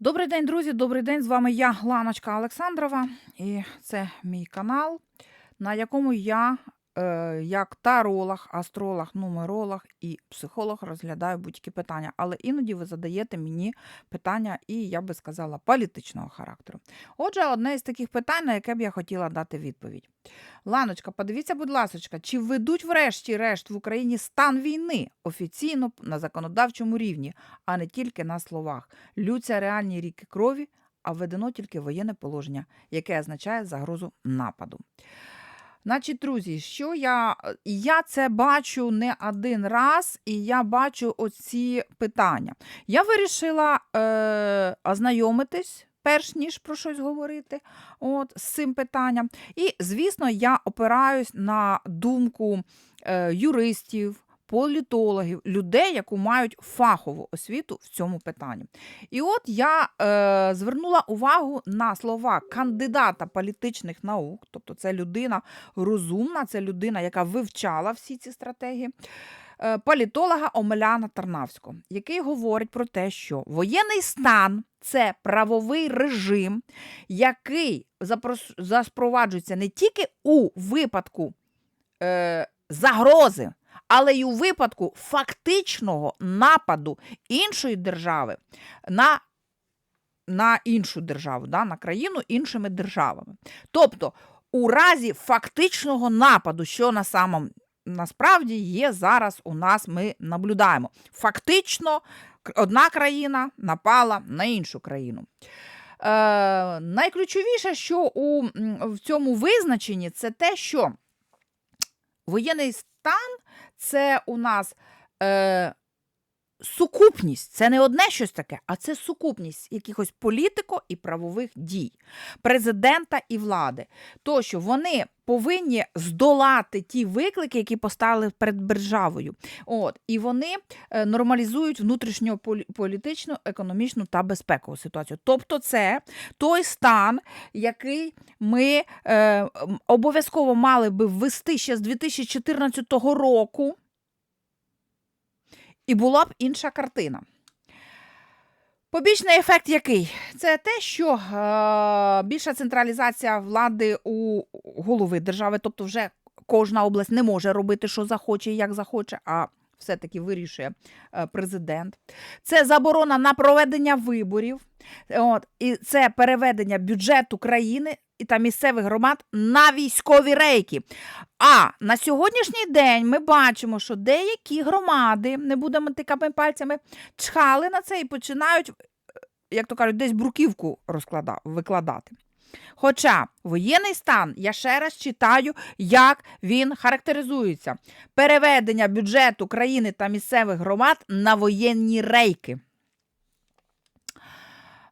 Добрий день, друзі, добрий день. З вами я, Ланочка Олександрова, і це мій канал, на якому я, як таролог, астролог, нумеролог і психолог розглядаю будь-які питання. Але іноді ви задаєте мені питання, і я би сказала, політичного характеру. Отже, одне із таких питань, на яке б я хотіла дати відповідь. Ланочка, подивіться, будь ласка, чи введуть врешті-решт в Україні стан війни офіційно на законодавчому рівні, а не тільки на словах? Лються реальні ріки крові, а введено тільки воєнне положення, яке означає загрозу нападу. Значить, друзі, що я, я це бачу не один раз, і я бачу оці питання. Я вирішила е, ознайомитись. Перш ніж про щось говорити, от з цим питанням. І, звісно, я опираюсь на думку е, юристів, політологів, людей, які мають фахову освіту в цьому питанні. І от я е, звернула увагу на слова кандидата політичних наук, тобто це людина розумна, це людина, яка вивчала всі ці стратегії. е, Політолога Омеляна Тарнавського, який говорить про те, що воєнний стан це правовий режим, який запроваджується не тільки у випадку е, загрози, але й у випадку фактичного нападу іншої держави на, на іншу державу, да, на країну іншими державами. Тобто, у разі фактичного нападу, що на самом насправді є зараз у нас, ми наблюдаємо. Фактично, одна країна напала на іншу країну. Е, найключовіше, що у, в цьому визначенні, це те, що воєнний стан це у нас е, сукупність. Це не одне щось таке, а це сукупність якихось політико і правових дій президента і влади. То, що вони повинні здолати ті виклики, які поставили перед державою. От, і вони е, нормалізують внутрішньополітичну, економічну та безпекову ситуацію. Тобто, це той стан, який ми е, обов'язково мали би ввести ще з 2014 року, і була б інша картина. Побічний ефект який? Це те, що е, більша централізація влади у голови держави, тобто вже кожна область не може робити, що захоче і як захоче, а все-таки вирішує е, президент. Це заборона на проведення виборів, от, і це переведення бюджету країни та місцевих громад на військові рейки. А на сьогоднішній день ми бачимо, що деякі громади, не будемо тикати пальцями, чхали на це і починають, як то кажуть, десь бруківку розклада- викладати. Хоча воєнний стан, я ще раз читаю, як він характеризується: переведення бюджету країни та місцевих громад на воєнні рейки.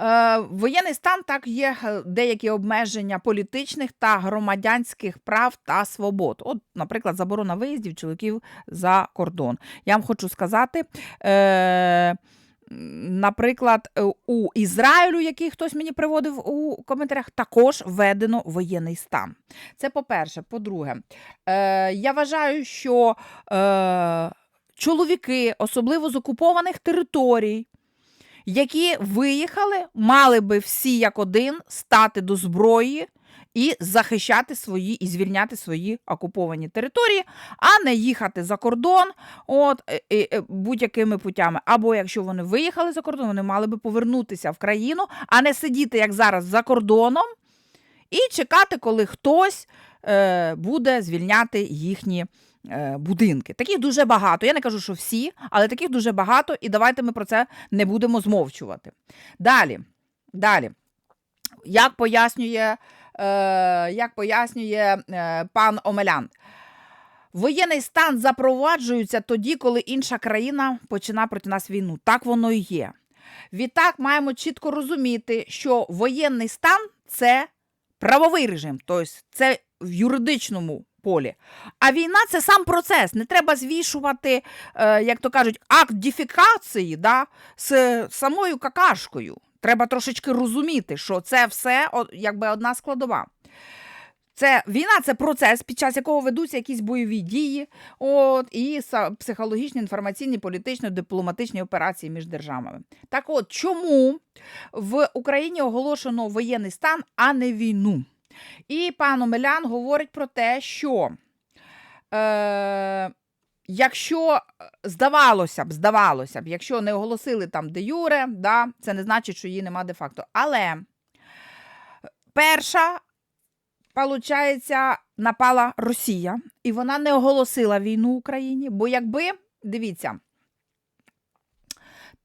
Е, воєнний стан так є е, деякі обмеження політичних та громадянських прав та свобод. От, наприклад, заборона виїздів чоловіків за кордон. Я вам хочу сказати. Е, Наприклад, е, у Ізраїлю, який хтось мені приводив у коментарях, також введено воєнний стан. Це по-перше. По-друге, е, я вважаю, що е, чоловіки, особливо з окупованих територій, які виїхали, мали би всі як один стати до зброї і захищати свої і звільняти свої окуповані території, а не їхати за кордон от, е, е, е, будь-якими путями. Або якщо вони виїхали за кордон, вони мали би повернутися в країну, а не сидіти, як зараз, за кордоном, і чекати, коли хтось е, буде звільняти їхні будинки. Таких дуже багато. Я не кажу, що всі, але таких дуже багато, і давайте ми про це не будемо змовчувати. Далі. Далі. Як пояснює, е, як пояснює е, пан Омелян, воєнний стан запроваджується тоді, коли інша країна починає проти нас війну. Так воно і є. Відтак маємо чітко розуміти, що воєнний стан це правовий режим, тобто це в юридичному полі. А війна це сам процес. Не треба звішувати, е, як то кажуть, акт дефікації да, з самою какашкою. Треба трошечки розуміти, що це все якби одна складова. Це війна це процес, під час якого ведуться якісь бойові дії, от, і психологічні, інформаційні, політичні, дипломатичні операції між державами. Так от, чому в Україні оголошено воєнний стан, а не війну? І пан Омелян говорить про те, що е, якщо е, здавалося б, здавалося б, якщо не оголосили там де юре, да, це не значить, що її нема де-факто. Але перша, получається, напала Росія, і вона не оголосила війну Україні, бо якби, дивіться,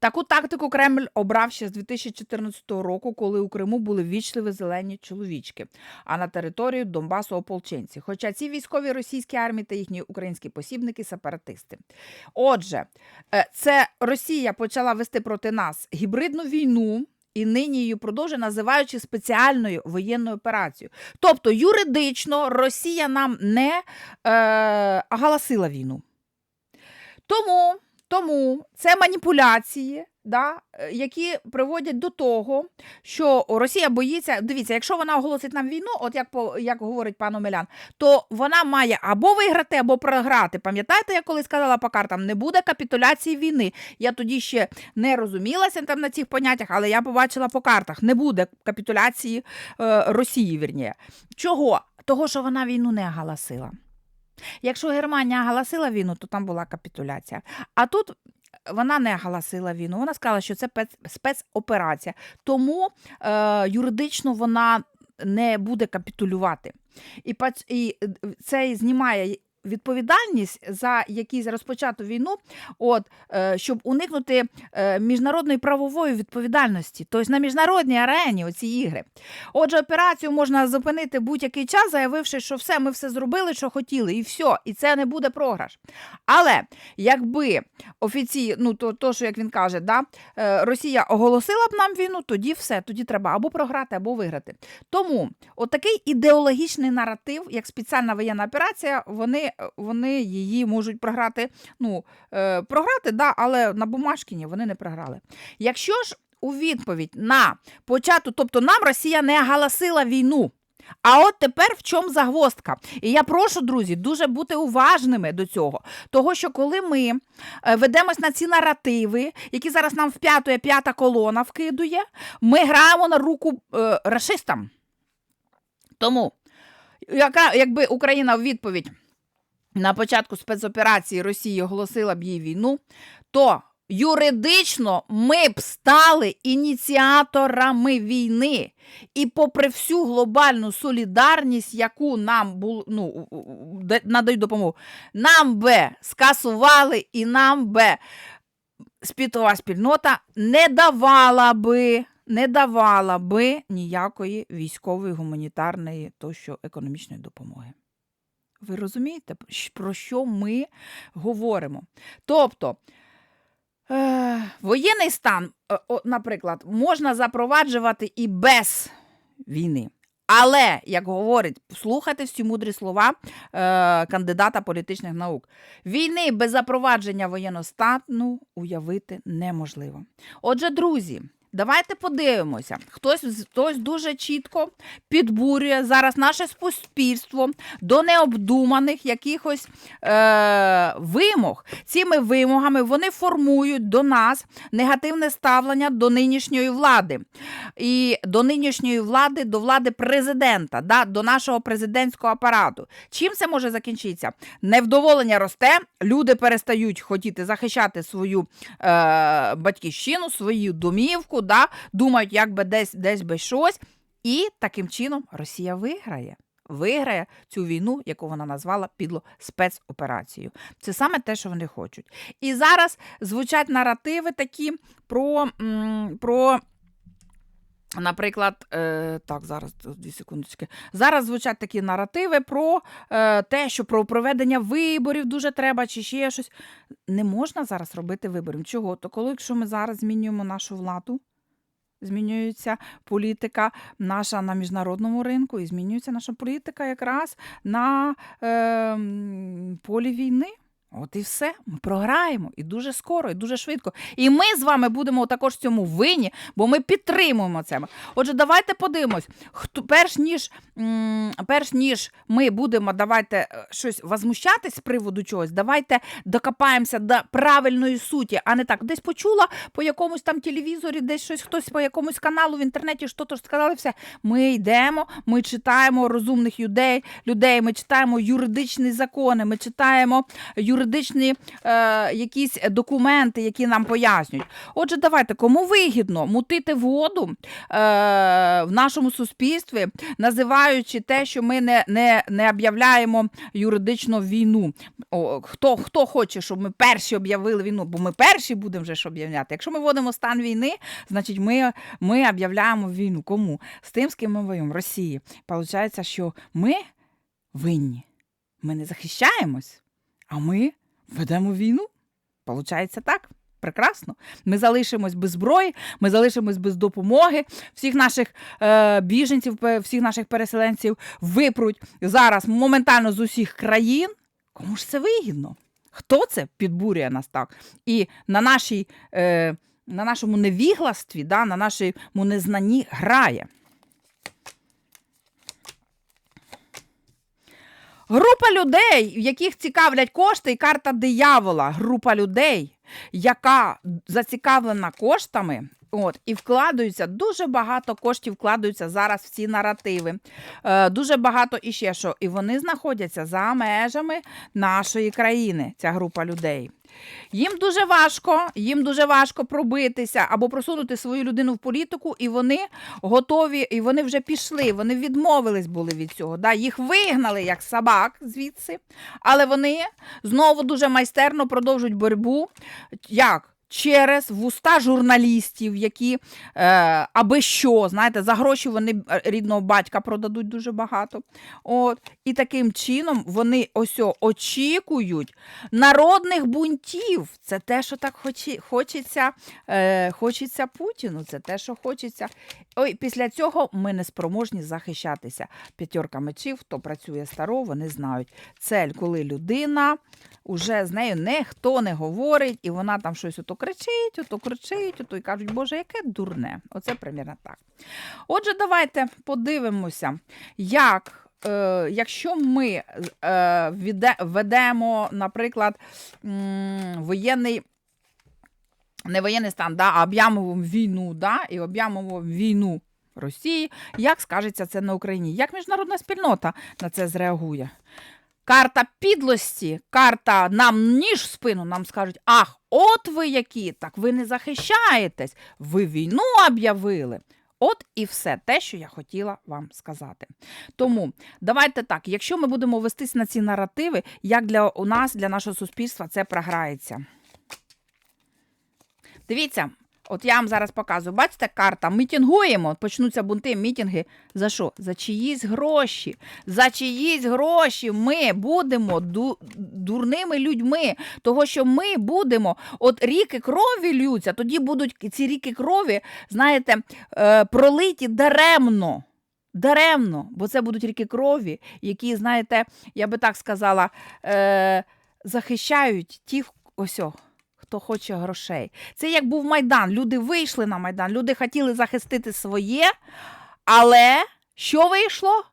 Таку тактику Кремль обрав ще з 2014 року, коли у Криму були вічливі зелені чоловічки, а на територію Донбасу ополченці. Хоча ці військові російські армії та їхні українські посібники сепаратисти. Отже, е, це Росія почала вести проти нас гібридну війну. І нині її продовжує, називаючи спеціальною воєнною операцією. Тобто юридично Росія нам не е, оголосила війну. Тому, тому це маніпуляції, да, е, які приводять до того, що Росія боїться. Дивіться, якщо вона оголосить нам війну, от як по як говорить пан Омелян, то вона має або виграти, або програти. Пам'ятаєте, я коли сказала по картам, не буде капітуляції війни. Я тоді ще не розумілася там на цих поняттях, але я побачила по картах, не буде капітуляції е, Росії. Вірніє. Чого? Того, що вона війну не оголосила. Якщо Германія оголосила війну, то там була капітуляція. А тут вона не оголосила війну. Вона сказала, що це спецоперація. Тому е, юридично вона не буде капітулювати. І, і е, це знімає відповідальність за якісь розпочату війну, от, е, щоб уникнути е, міжнародної правової відповідальності, тобто на міжнародній арені оці ігри. Отже, операцію можна зупинити будь-який час, заявивши, що все, ми все зробили, що хотіли, і все, і це не буде програш. Але якби офіційно, ну то, то що як він каже, да, е, Росія оголосила б нам війну, тоді все, тоді треба або програти, або виграти. Тому отакий ідеологічний наратив, як спеціальна воєнна операція, вони, вони її можуть програти. Ну, е, програти, да, але на бумажкіні вони не програли. Якщо ж у відповідь на початок, тобто нам Росія не оголосила війну. А от тепер в чому загвоздка? І я прошу, друзі, дуже бути уважними до цього. Того, що коли ми е, ведемось на ці наративи, які зараз нам вп'ятує п'ята колона вкидує, ми граємо на руку е, рашистам. Тому, яка, якби Україна в відповідь на початку спецоперації Росії оголосила б їй війну, то юридично ми б стали ініціаторами війни. І попри всю глобальну солідарність, яку нам бул, ну, надають допомогу, нам би скасували і нам би світова спільнота не давала би. Не давала би ніякої військової, гуманітарної тощо економічної допомоги. Ви розумієте, про що ми говоримо? Тобто, е, воєнний стан, е, наприклад, можна запроваджувати і без війни. Але, як говорить, слухайте всі мудрі слова е, кандидата політичних наук, війни без запровадження воєнного стану уявити неможливо. Отже, друзі, давайте подивимося. Хтось, хтось дуже чітко підбурює зараз наше суспільство до необдуманих якихось е, вимог. Цими вимогами вони формують до нас негативне ставлення до нинішньої влади. І до нинішньої влади, до влади президента, да, до нашого президентського апарату. Чим це може закінчитися? Невдоволення росте, люди перестають хотіти захищати свою е, батьківщину, свою домівку, да, думають, як би десь, десь би щось. І таким чином Росія виграє. Виграє цю війну, яку вона назвала підло спецоперацією. Це саме те, що вони хочуть. І зараз звучать наративи такі про, про Наприклад, е, так, зараз дві секундочки. Зараз звучать такі наративи про е, те, що про проведення виборів дуже треба, чи ще щось. Не можна зараз робити виборів. Чого? То коли якщо ми зараз змінюємо нашу владу, змінюється політика наша на міжнародному ринку, і змінюється наша політика якраз на е, полі війни. От і все, ми програємо і дуже скоро, і дуже швидко. І ми з вами будемо також цьому винні, бо ми підтримуємо це. Отже, давайте подивимось, хто перш ніж перш ніж ми будемо давайте е, щось возмущатись з приводу чогось, давайте докопаємося до правильної суті, а не так. Десь почула по якомусь там телевізорі, десь щось хтось по якомусь каналу в інтернеті, що то сказали, все. Ми йдемо, ми читаємо розумних людей, людей, ми читаємо юридичні закони, ми читаємо юридичні е, якісь документи, які нам пояснюють. Отже, давайте, кому вигідно мутити воду е, в нашому суспільстві, називаючи те, що ми не, не, не об'являємо юридично війну. О, хто, хто хоче, щоб ми перші об'явили війну, бо ми перші будемо вже ж об'являти. Якщо ми вводимо стан війни, значить ми, ми об'являємо війну. Кому? З тим, з ким ми воюємо, Росії. Получається, що ми винні. Ми не захищаємось, а ми ведемо війну. Получається так. Прекрасно. Ми залишимось без зброї, ми залишимось без допомоги. Всіх наших е, біженців, всіх наших переселенців випруть зараз моментально з усіх країн. Кому ж це вигідно? Хто це підбурює нас так? І на, нашій, е, на нашому невігластві, да, на нашому незнанні грає. Група людей, в яких цікавлять кошти, і карта диявола. Група людей, яка зацікавлена коштами. От, і вкладаються, дуже багато коштів вкладаються зараз в ці наративи. Е, дуже багато і ще що. І вони знаходяться за межами нашої країни, ця група людей. Їм дуже важко, їм дуже важко пробитися або просунути свою людину в політику, і вони готові, і вони вже пішли. Вони відмовились були від цього. Да? Їх вигнали як собак звідси, але вони знову дуже майстерно продовжують боротьбу. Як? Через вуста журналістів, які е, аби що, знаєте, за гроші вони е, рідного батька продадуть дуже багато. От. І таким чином вони ось очікують народних бунтів. Це те, що так хоче, хочеться, е, хочеться Путіну. Це те, що хочеться. Ой, після цього ми не спроможні захищатися. П'ятерка мечів, хто працює старо, вони знають. Цель, коли людина уже з нею ніхто не говорить, і вона там щось ото кричить, ото кричить, ото і кажуть, Боже, яке дурне. Оце примірно так. Отже, давайте подивимося, як. е, Якщо ми е, віде- ведемо, наприклад, воєнний не воєнний стан, да, а об'явимо війну, да, і об'явимо війну Росії, як скажеться це на Україні? Як міжнародна спільнота на це зреагує? Карта підлості, карта нам ніж в спину, нам скажуть, ах, от ви які, так ви не захищаєтесь, ви війну об'явили. От і все те, що я хотіла вам сказати. Тому давайте так, якщо ми будемо вестись на ці наративи, як для у нас, для нашого суспільства, це програється. Дивіться, от я вам зараз показую. Бачите, карта. Мітінгуємо, почнуться бунти, мітинги. За що? За чиїсь гроші. За чиїсь гроші ми будемо ду- дурними людьми. Того, що ми будемо, от ріки крові лються, тоді будуть ці ріки крові, знаєте, е, пролиті даремно. Даремно, бо це будуть ріки крові, які, знаєте, я би так сказала, е, захищають ті, ось, о, хто хоче грошей. Це як був Майдан. Люди вийшли на Майдан, люди хотіли захистити своє, але що вийшло?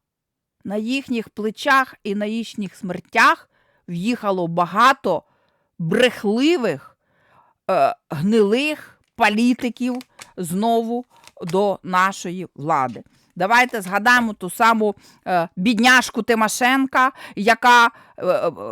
На їхніх плечах і на їхніх смертях в'їхало багато брехливих, е, гнилих політиків знову до нашої влади. Давайте згадаємо ту саму е, бідняшку Тимошенка, яка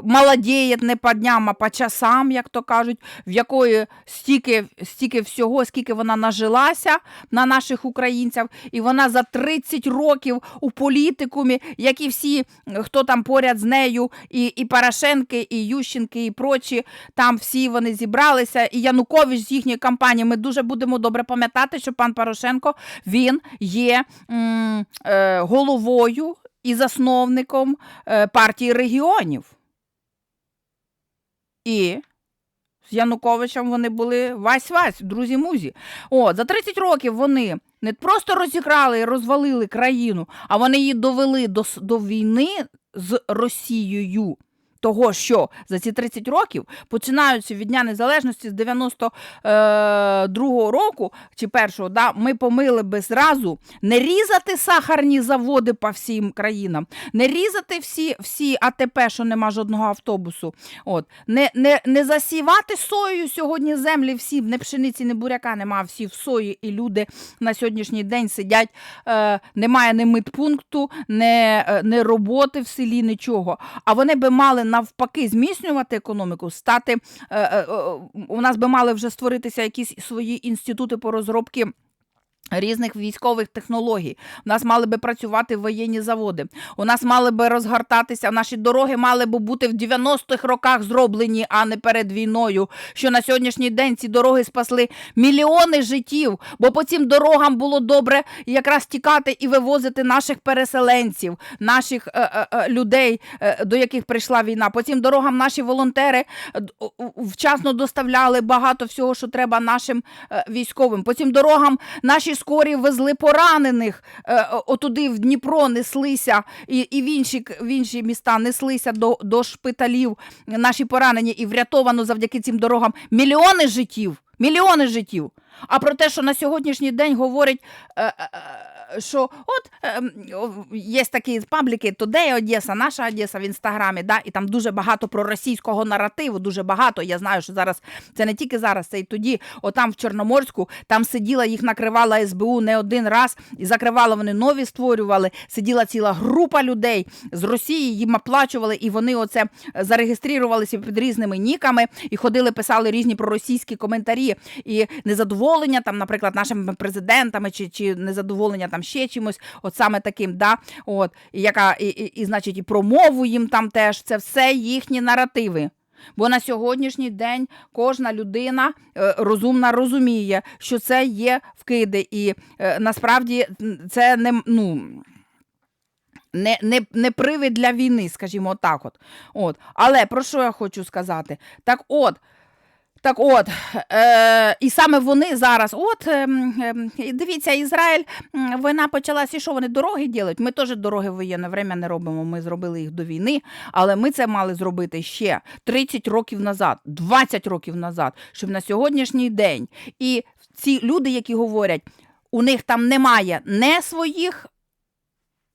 молодіє не по дням, а по часам, як то кажуть, в якої стільки, стільки всього, скільки вона нажилася на наших українців, і вона за 30 років у політикумі, як і всі, е, хто там поряд з нею, і, і Порошенки, і Ющенки, і прочі, там всі вони зібралися, і Янукович з їхньої кампанії. Ми дуже будемо добре пам'ятати, що пан Порошенко він є м, е, головою і засновником е, партії регіонів. І з Януковичем вони були вась-вась, друзі-музі. О, за 30 років вони не просто розіграли і розвалили країну, а вони її довели до, до війни з Росією. Того, що за ці 30 років, починаючи від Дня Незалежності з 92-го року чи першого, да, ми помили би зразу не різати сахарні заводи по всім країнам, не різати всі, всі АТП, що нема жодного автобусу. От, не, не, не засівати сою сьогодні землі всі, не пшениці, не буряка, нема всі в сої, і люди на сьогоднішній день сидять, е, немає ні медпункту, не, е, не роботи в селі, нічого. А вони би мали навпаки зміцнювати економіку, стати. Е, е, у нас би мали вже створитися якісь свої інститути по розробці. Різних військових технологій. У нас мали би працювати воєнні заводи. У нас мали би розгортатися. Наші дороги мали би бути в 90-х роках зроблені, а не перед війною. Що на сьогоднішній день ці дороги спасли мільйони життів, бо по цим дорогам було добре якраз тікати і вивозити наших переселенців, наших е, е, е, людей, до яких прийшла війна. По цим дорогам наші волонтери вчасно доставляли багато всього, що треба нашим військовим. По цим дорогам наші скорі везли поранених е, отуди в Дніпро неслися і, і в, інші, в інші міста неслися до, до шпиталів наші поранені, і врятовано завдяки цим дорогам мільйони життів. Мільйони життів. А про те, що на сьогоднішній день говорять, е, е, е, що от е, м, о, є такі пабліки Today Одеса, наша Одеса в інстаграмі, да, і там дуже багато про російського наративу, дуже багато. Я знаю, що зараз це не тільки зараз, це і тоді, отам в Чорноморську, там сиділа, їх накривала СБУ не один раз, і закривала вони нові створювали. Сиділа ціла група людей з Росії, їм оплачували, і вони оце е, зареєструвалися під різними ніками і ходили, писали різні проросійські коментарі і незадоволення, там, наприклад, нашими президентами, чи, чи незадоволення там ще чимось, от саме таким, да, от, і, яка, і, і, і, значить, і промову їм там теж, це все їхні наративи. Бо на сьогоднішній день кожна людина е, розумна розуміє, що це є вкиди, і е, насправді це не ну. Не, не, не привід для війни, скажімо так. От. От. Але про що я хочу сказати? Так от, так от, е, і саме вони зараз, от, ем, дивіться, Ізраїль, війна почалася, і що вони дороги ділять? Ми теж дороги в воєнне время не робимо, ми зробили їх до війни, але ми це мали зробити ще 30 років назад, 20 років назад, щоб на сьогоднішній день. І ці люди, які говорять, у них там немає не своїх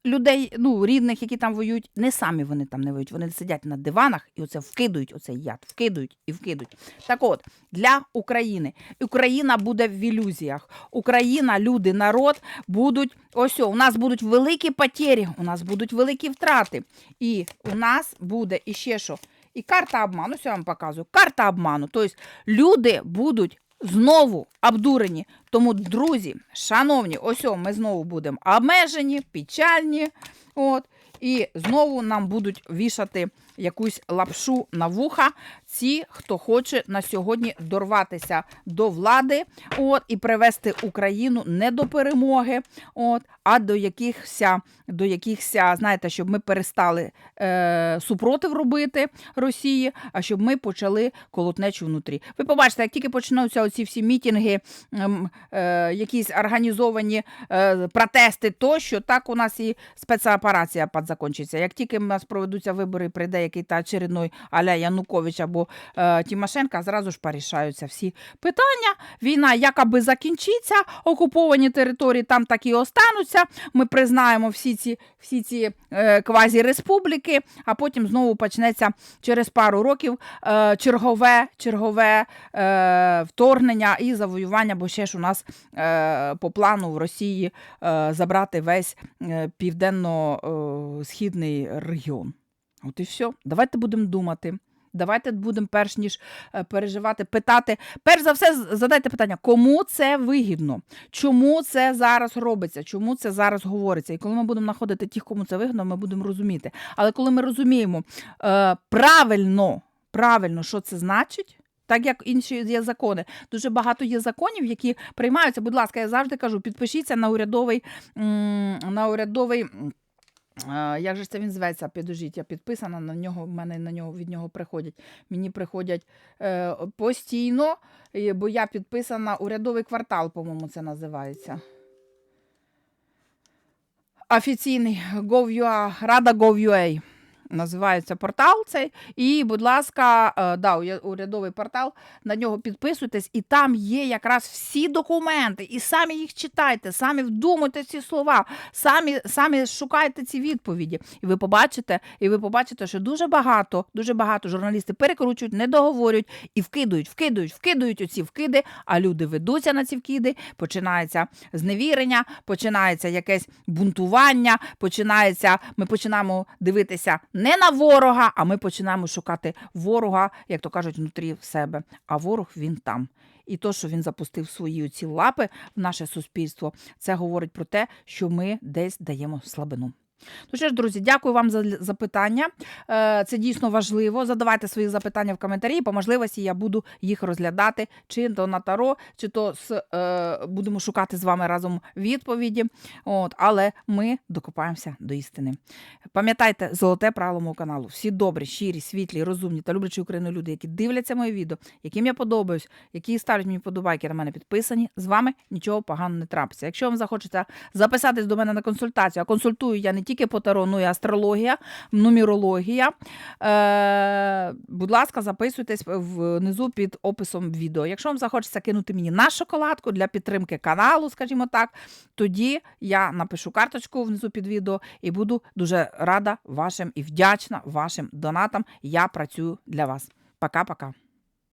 людей, ну, рідних, які там воюють, не самі вони там не воюють. Вони сидять на диванах і оце вкидують, оцей яд, вкидують і вкидують. Так от, для України. Україна буде в ілюзіях. Україна, люди, народ будуть. Ось, у нас будуть великі потері, у нас будуть великі втрати. І у нас буде іще що. І карта обману, що я вам показую. Карта обману. Тобто люди будуть знову обдурені. Тому, друзі, шановні, ось ми знову будемо обмежені, печальні. От, і знову нам будуть вішати якусь лапшу на вуха. Ці, хто хоче на сьогодні дорватися до влади, от, і привести Україну не до перемоги, от, а до якихся, до якихся, знаєте, щоб ми перестали е, супротив робити Росії, а щоб ми почали колотнечу внутрі. Ви побачите, як тільки почнуться оці всі мітинги, ем, е, якісь організовані е, протести, тощо, так у нас і спецоперація підзакончиться. Як тільки в нас проведуться вибори, прийде який та очередной аля Янукович або е, Тимошенка, зразу ж порішаються всі питання. Війна якоби закінчиться, окуповані території там так і остануться. Ми признаємо всі ці, всі ці е, квазі-республіки, а потім знову почнеться через пару років е, чергове, чергове е, вторгнення і завоювання, бо ще ж у нас е, по плану в Росії е, забрати весь е, південно-східний регіон. От і все. Давайте будемо думати. Давайте будемо, перш ніж е, переживати, питати. Перш за все, задайте питання, кому це вигідно? Чому це зараз робиться? Чому це зараз говориться? І коли ми будемо знаходити тих, кому це вигідно, ми будемо розуміти. Але коли ми розуміємо е, правильно, правильно, що це значить. Так як інші є закони, дуже багато є законів, які приймаються. Будь ласка, я завжди кажу, підпишіться на урядовий на урядовий. Як же це він зветься? Підожіть, я підписана на нього. в мене на нього від нього приходять. Мені приходять е, постійно, бо я підписана урядовий квартал, по-моєму, це називається. Офіційний Gov.ua, Рада Gov.ua. називається портал цей. І, будь ласка, е, да, урядовий портал, на нього підписуйтесь, і там є якраз всі документи, і самі їх читайте, самі вдумуйте ці слова, самі, самі шукайте ці відповіді. І ви побачите, і ви побачите, що дуже багато, дуже багато журналісти перекручують, не договорюють і вкидують, вкидують, вкидують оці вкиди, а люди ведуться на ці вкиди, починається зневірення, починається якесь бунтування, починається, ми починаємо дивитися не на ворога, а ми починаємо шукати ворога, як то кажуть, внутрі в себе. А ворог він там. І то, що він запустив свої оці лапи в наше суспільство, це говорить про те, що ми десь даємо слабину. Ну що ж, друзі, дякую вам за запитання. Е, Це дійсно важливо. Задавайте свої запитання в коментарі. По можливості я буду їх розглядати чи то на таро, чи то з, е, будемо шукати з вами разом відповіді. От, але ми докопаємося до істини. Пам'ятайте золоте правило мого каналу. Всі добрі, щирі, світлі, розумні та люблячі Україну люди, які дивляться моє відео, яким я подобаюсь, які ставлять мені подобайки на мене підписані. З вами нічого поганого не трапиться. Якщо вам захочеться записатись до мене на консультацію, а консультую я не тільки по таро, ну і астрологія, нумерологія. Е, будь ласка, записуйтесь внизу під описом відео. Якщо вам захочеться кинути мені на шоколадку для підтримки каналу, скажімо так, тоді я напишу карточку внизу під відео і буду дуже рада вашим і вдячна вашим донатам. Я працюю для вас. Пока-пока.